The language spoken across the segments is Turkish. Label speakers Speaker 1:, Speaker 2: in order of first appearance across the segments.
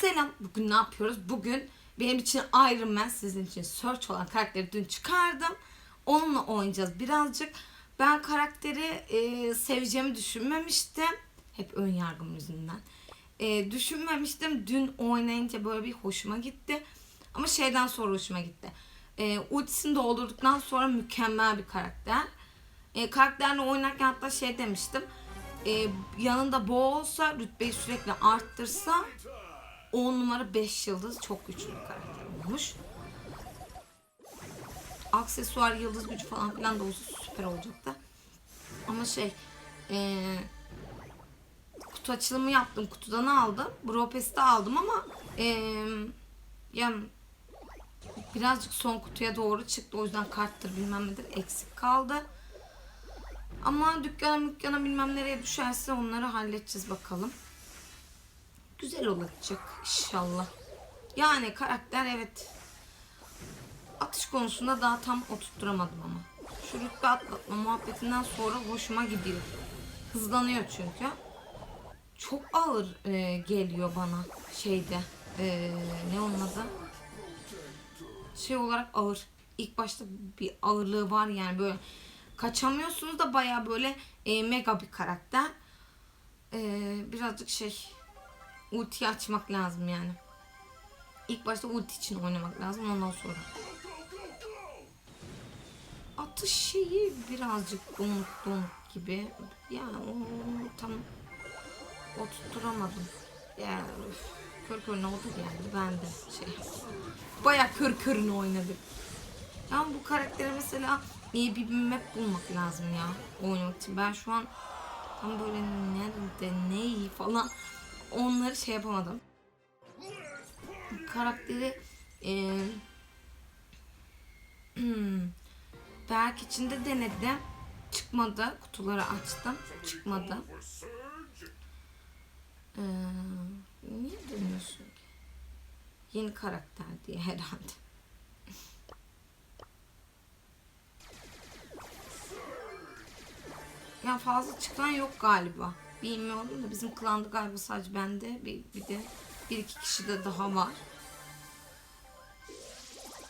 Speaker 1: Selam. Bugün ne yapıyoruz? Bugün benim için Iron Man, sizin için Search olan karakteri dün çıkardım. Onunla oynayacağız birazcık. Ben karakteri e, seveceğimi düşünmemiştim. Hep ön yargım yüzünden. E, düşünmemiştim. Dün oynayınca böyle bir hoşuma gitti. Ama şeyden sonra hoşuma gitti. E, ultisini doldurduktan sonra mükemmel bir karakter. E, karakterle oynarken hatta şey demiştim. E, yanında bo olsa rütbeyi sürekli arttırsa 10 numara 5 yıldız çok güçlü bir karakter olmuş. Aksesuar, yıldız gücü falan filan da olsa süper olacaktı. Ama şey e, kutu açılımı yaptım. Kutudan aldım. Bropest'i aldım ama e, yani birazcık son kutuya doğru çıktı. O yüzden karttır bilmem nedir eksik kaldı. Ama dükkana mükkana bilmem nereye düşerse onları halledeceğiz bakalım. Güzel olacak inşallah. Yani karakter evet atış konusunda daha tam oturtturamadım ama. Şu rütbe atlatma muhabbetinden sonra hoşuma gidiyor. Hızlanıyor çünkü. Çok ağır e, geliyor bana şeyde. E, ne onun? Şey olarak ağır. İlk başta bir ağırlığı var yani böyle kaçamıyorsunuz da baya böyle e, mega bir karakter. E, birazcık şey ulti açmak lazım yani. İlk başta ulti için oynamak lazım ondan sonra. Atış şeyi birazcık donuk donuk gibi. Yani onu tam oturtturamadım. Yani üf, kör körüne oldu geldi ben de şey. Baya kör körüne oynadık. Yani bu karaktere mesela iyi bir map bulmak lazım ya oynamak için. Ben şu an tam böyle nerede neyi falan onları şey yapamadım. Karakteri e, Berk için de denedim. Çıkmadı. Kutuları açtım. Çıkmadı. Ee, niye dönüyorsun ki? Yeni karakter diye herhalde. Ya fazla çıkan yok galiba. Bilmiyorum da bizim klanda galiba sadece bende bir, bir de bir iki kişi de daha var.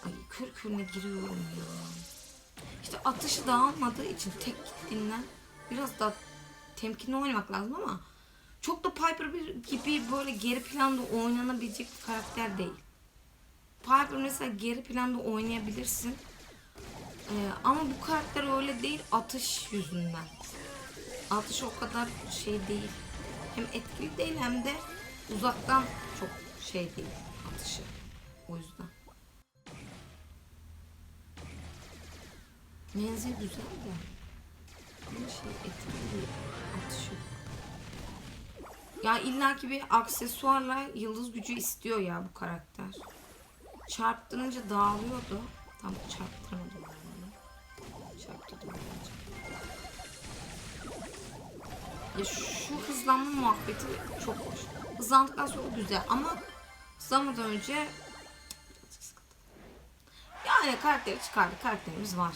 Speaker 1: Ay kör körüne giriyorum ya. İşte atışı dağılmadığı için tek gittiğinden biraz daha temkinli oynamak lazım ama çok da Piper bir, gibi böyle geri planda oynanabilecek bir karakter değil. Piper mesela geri planda oynayabilirsin. Ee, ama bu karakter öyle değil atış yüzünden. Atış o kadar şey değil. Hem etkili değil hem de uzaktan çok şey değil atışı. O yüzden. Menzil güzel de. Ama şey etkili değil. Atışı. Ya illaki bir aksesuarla yıldız gücü istiyor ya bu karakter. Çarptırınca dağılıyordu. Tam çarptıramadım ben bunu. Çarptırdım. Ya şu hızlanma muhabbeti çok hoş. Hızlandıktan sonra güzel ama hızlanmadan önce yani karakteri çıkardı. Karakterimiz var.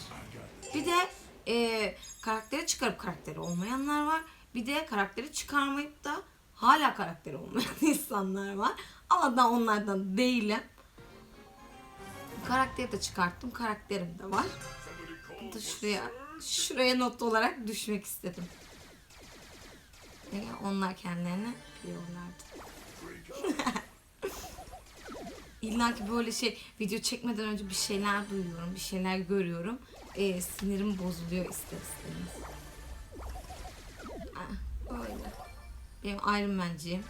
Speaker 1: Bir de e, karakteri çıkarıp karakteri olmayanlar var. Bir de karakteri çıkarmayıp da hala karakteri olmayan insanlar var. Ama da onlardan değilim. Karakteri de çıkarttım. Karakterim de var. Da şuraya, şuraya not olarak düşmek istedim. Ve onlar kendilerini biliyorlardı. İlla ki böyle şey video çekmeden önce bir şeyler duyuyorum, bir şeyler görüyorum. Ee, sinirim bozuluyor ister istemez. Ah, öyle. Benim Iron Man'ciyim.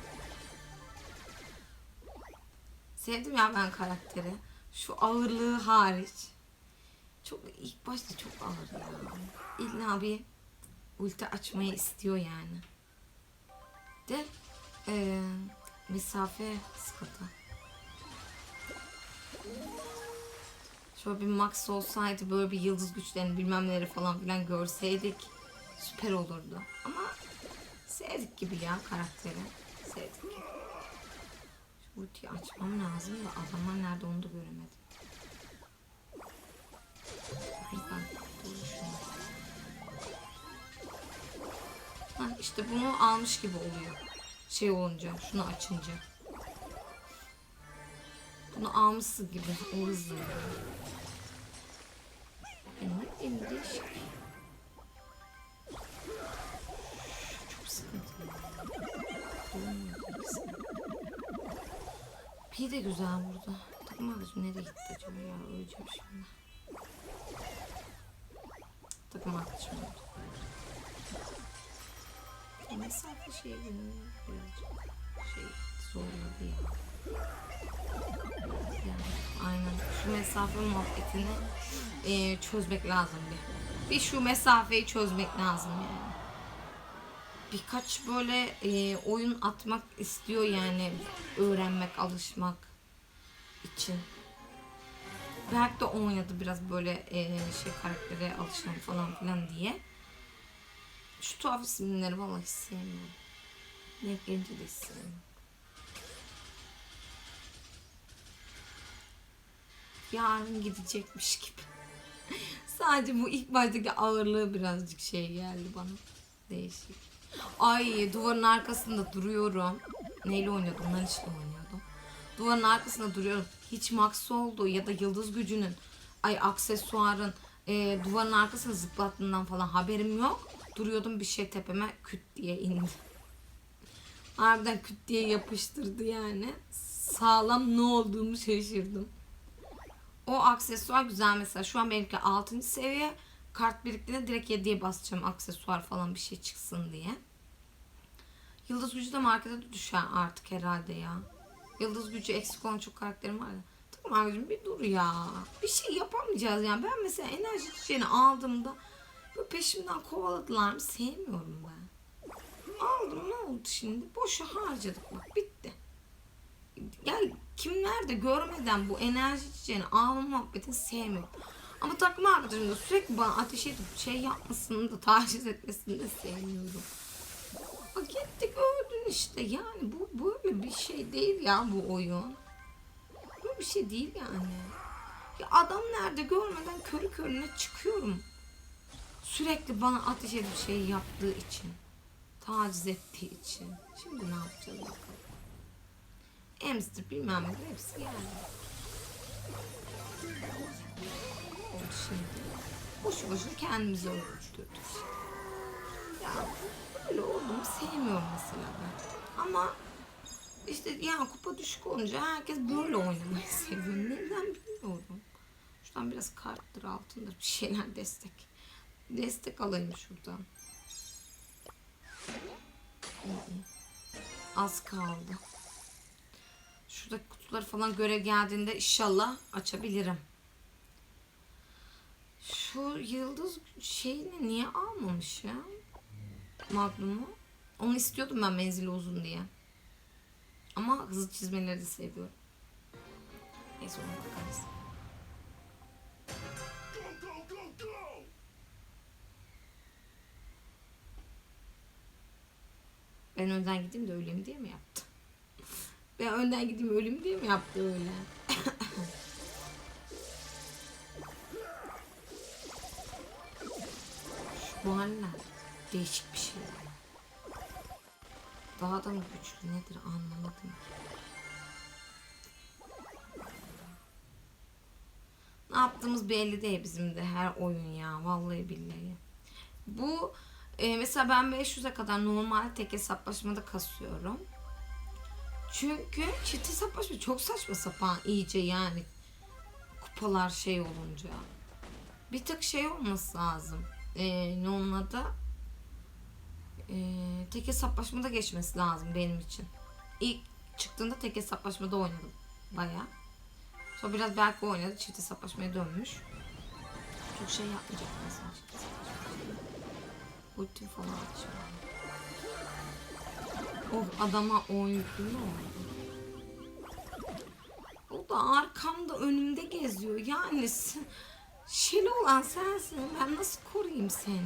Speaker 1: Sevdim ya ben karakteri. Şu ağırlığı hariç. Çok ilk başta çok ağır ya. İlla bir ulti açmayı istiyor yani. De e, mesafe sıkıntı. Şöyle bir max olsaydı böyle bir yıldız güçlerini bilmem neleri falan filan görseydik süper olurdu. Ama sevdik gibi ya karakteri. Sevdik. Şu ultiyi açmam lazım da adamlar nerede onu da göremedim. Ha, işte bunu almış gibi oluyor. Şey olunca, şunu açınca. Bunu almışsın gibi o hızla. Yani en değişik. Çok sıkıntılı. Pi de güzel burada. Takım arkadaşım nereye gitti acaba ya? Öleceğim şimdi. Takım arkadaşım oldu. Ya Mesafe şey birazcık şey zorladı ya. Yani aynen şu mesafe muhabbetini eee, çözmek lazım bir. Bir şu mesafeyi çözmek lazım yani. Birkaç böyle eee, oyun atmak istiyor yani öğrenmek, alışmak için. Berk de oynadı biraz böyle eee, şey karaktere alışalım falan filan diye. Şu tuhaf isimleri vallahi hiç sevmiyorum. Ne gelince de. Yarın gidecekmiş gibi. Sadece bu ilk baştaki ağırlığı birazcık şey geldi bana. Değişik. Ay duvarın arkasında duruyorum. Neyle oynuyordum? Nanişle oynuyordum. Duvarın arkasında duruyorum. Hiç Max oldu ya da yıldız gücünün ay aksesuarın e, duvarın arkasına zıplattığından falan haberim yok. Duruyordum bir şey tepeme küt diye indi. Harbiden küt diye yapıştırdı yani. Sağlam ne olduğumu şaşırdım. O aksesuar güzel mesela. Şu an benimki 6. seviye. Kart biriktiğinde direkt 7'ye basacağım aksesuar falan bir şey çıksın diye. Yıldız gücü de markete düşer artık herhalde ya. Yıldız gücü eksik olan çok karakterim var ya. Tamam abicim bir dur ya. Bir şey yapamayacağız yani. Ben mesela enerji çiçeğini aldığımda böyle peşimden kovaladılar mı sevmiyorum ben. Aldım ne oldu şimdi? Boşa harcadık bak bitti. Yani kimler de görmeden bu enerji çiçeğini alma muhabbetini sevmiyorum. Ama takım arkadaşım da sürekli bana ateş edip şey yapmasını da taciz etmesini de sevmiyorum. Bak gitti gördün işte yani bu böyle bir şey değil ya bu oyun. Böyle bir şey değil yani. Ya adam nerede görmeden körü körüne çıkıyorum. Sürekli bana ateş edip şey yaptığı için. Taciz ettiği için. Şimdi ne yapacağız bakalım. Hamster bilmem ne hepsi geldi. Şimdi. Boşu boşuna kendimizi öldürdük. Ya böyle olduğumu sevmiyorum mesela ben. Ama işte yani kupa düşük olunca herkes böyle oynamayı seviyor. Neden bilmiyorum. Şuradan biraz karttır altındır bir şeyler destek. Destek alayım şuradan. Az kaldı. Şuradaki kutuları falan görev geldiğinde inşallah açabilirim. Şu yıldız şeyini niye almamış ya? Magnum'u. Onu istiyordum ben menzili uzun diye. Ama hızlı çizmeleri de seviyorum. Neyse ona bakarız. Ben önden gideyim de öleyim diye mi yaptı? Ben önden gideyim öleyim diye mi yaptı öyle? Şu buharlar değişik bir şey. Daha da mı güçlü nedir anlamadım ki. Ne yaptığımız belli değil bizim de her oyun ya vallahi billahi. Bu e, mesela ben 500'e kadar normal tek hesaplaşmada kasıyorum. Çünkü çift hesaplaşma çok saçma sapan iyice yani kupalar şey olunca. Bir tık şey olması lazım. E, ne onun adı? E, tek hesaplaşmada geçmesi lazım benim için. İlk çıktığında tek hesaplaşmada oynadım baya. Sonra biraz belki oynadı çift hesaplaşmaya dönmüş. Çok şey yapmayacak mesela. Ultim falan açıyor. Oh adama 10 yüklü mü? O da arkamda önümde geziyor. Yani şeli olan sensin. Ben nasıl koruyayım seni?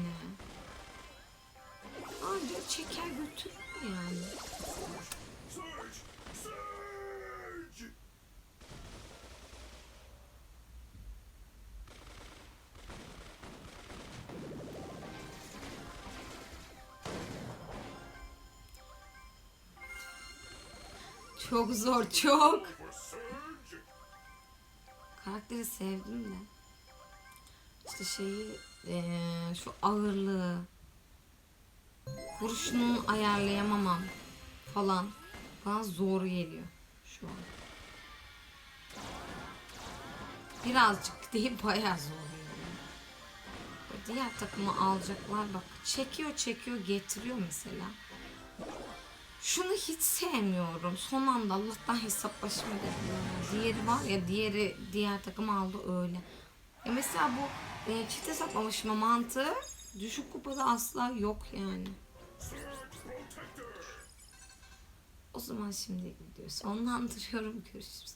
Speaker 1: Anca çeker götürür yani. Çok zor çok. Karakteri sevdim de. İşte şeyi eee, şu ağırlığı kurşunu ayarlayamamam falan bana zor geliyor şu an. Birazcık değil bayağı zor geliyor. Diğer takımı alacaklar bak çekiyor çekiyor getiriyor mesela. Şunu hiç sevmiyorum. Son anda Allah'tan hesaplaşma dediler. Diğeri var ya diğeri diğer takım aldı öyle. E mesela bu e, çift hesaplamışma mantığı düşük kupada asla yok yani. O zaman şimdi gidiyor. Sonlandırıyorum. Görüşürüz.